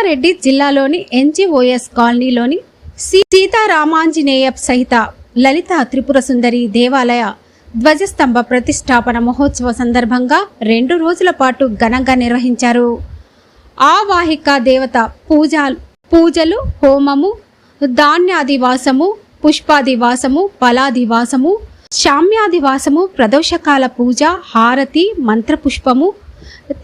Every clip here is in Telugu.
కామారెడ్డి జిల్లాలోని ఎన్జిఓఎస్ కాలనీలోని సీతారామాంజనేయ సహిత లలిత త్రిపుర సుందరి దేవాలయ ధ్వజస్తంభ ప్రతిష్టాపన మహోత్సవ సందర్భంగా రెండు రోజుల పాటు ఘనంగా నిర్వహించారు. ఆవాహిక దేవత పూజ పూజలు హోమము ధాన్యాదివాసము పుష్పాదివాసము ఫలాదివాసము శామ్యాదివాసము ప్రదోషకాల పూజ హారతి మంత్రపుష్పము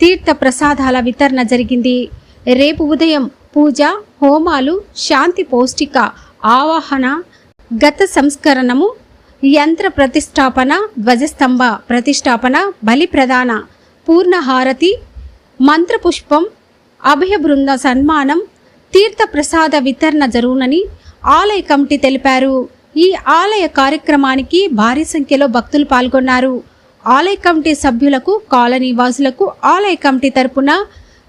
తీర్థ ప్రసాదాల వితరణ జరిగింది. రేపు ఉదయం పూజ హోమాలు శాంతి పౌష్టిక ఆవాహన గత సంస్కరణము యంత్ర ప్రతిష్టాపన ధ్వజస్తంభ ప్రతిష్టాపన బలి ప్రదాన పూర్ణహారతి మంత్రపుష్పం అభయ బృంద సన్మానం తీర్థ ప్రసాద వితరణ జరుగునని ఆలయ కమిటీ తెలిపారు. ఈ ఆలయ కార్యక్రమానికి భారీ సంఖ్యలో భక్తులు పాల్గొన్నారు. ఆలయ కమిటీ సభ్యులకు కాలనీ వాసులకు ఆలయ కమిటీ తరపున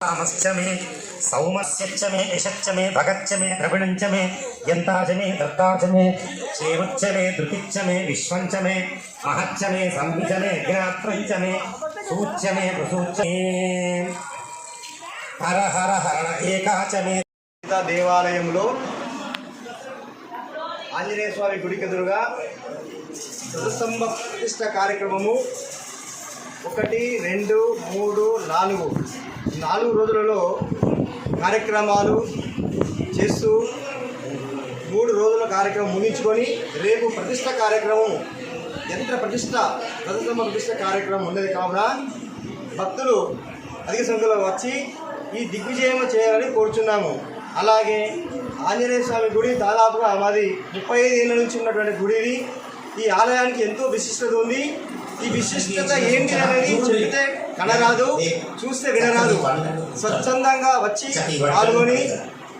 కామశ్చ మే సౌమస్యచ్చ మే యశచ్చ మే భగచ్చ మే ద్రవిణంచ మే యంతాచ మే దత్తాచ మే శేవచ్చ మే ధృతిచ్చ మే హర హర హరణ ఏకాచ దేవాలయంలో ఆంజనేయ స్వామి గుడికెదురుగా చతుస్తంభ ప్రతిష్ట కార్యక్రమము ఒకటి రెండు మూడు నాలుగు. నాలుగు రోజులలో కార్యక్రమాలు చేస్తూ మూడు రోజుల కార్యక్రమం ముగించుకొని రేపు ప్రతిష్ట కార్యక్రమం యంత్ర ప్రతిష్ట ధ్వజస్తంభ ప్రతిష్ట కార్యక్రమం ఉన్నది. కావున భక్తులు అధిక సంఖ్యలో వచ్చి ఈ దిగ్విజయం చేయాలని కోరుచున్నాము. అలాగే ఆంజనేయ స్వామి గుడి దాదాపుగా మాది ముప్పై ఐదు ఏళ్ళ నుంచి ఉన్నటువంటి గుడిది ఈ ఆలయానికి ఎంతో విశిష్టత ఉంది. ఈ విశిష్టత ఏంటి అనేది చెప్తే కనరాదు చూస్తే వినరాదు స్వచ్ఛందంగా వచ్చి పాల్గొని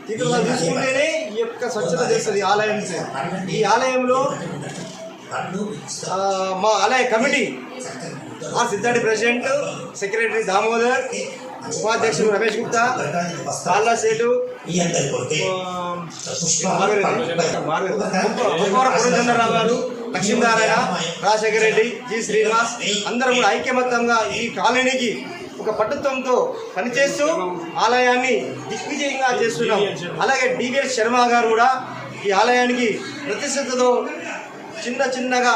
ఇక్కడ తీసుకుంటేనే ఈ యొక్క స్వచ్ఛత చేస్తుంది ఆలయం ఈ ఆలయంలో మా ఆలయ కమిటీ ఆ సిద్ధాడి ప్రెసిడెంట్ సెక్రటరీ దామోదర్ ఉపాధ్యక్షుడు రమేష్ గుప్తా సాల్లా సేటు పురంచంద్రరావు గారు లక్ష్మీనారాయణ రాజశేఖర రెడ్డి జి శ్రీనివాస్ అందరూ కూడా ఐక్యమత్యంగా ఈ కాలనీకి ఒక పట్టుత్వంతో పనిచేస్తూ ఆలయాన్ని దిగ్విజయంగా చేస్తున్నాం. అలాగే డివిఎస్ శర్మ గారు కూడా ఈ ఆలయానికి ప్రతిష్టతో చిన్న చిన్నగా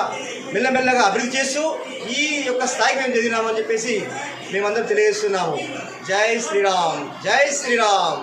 మెల్లమెల్లగా అభివృద్ధి చేస్తూ ఈ యొక్క స్థాయికి మేము చదివినామని చెప్పేసి మేమందరం తెలియజేస్తున్నాము. జై శ్రీరామ్ జై శ్రీరామ్.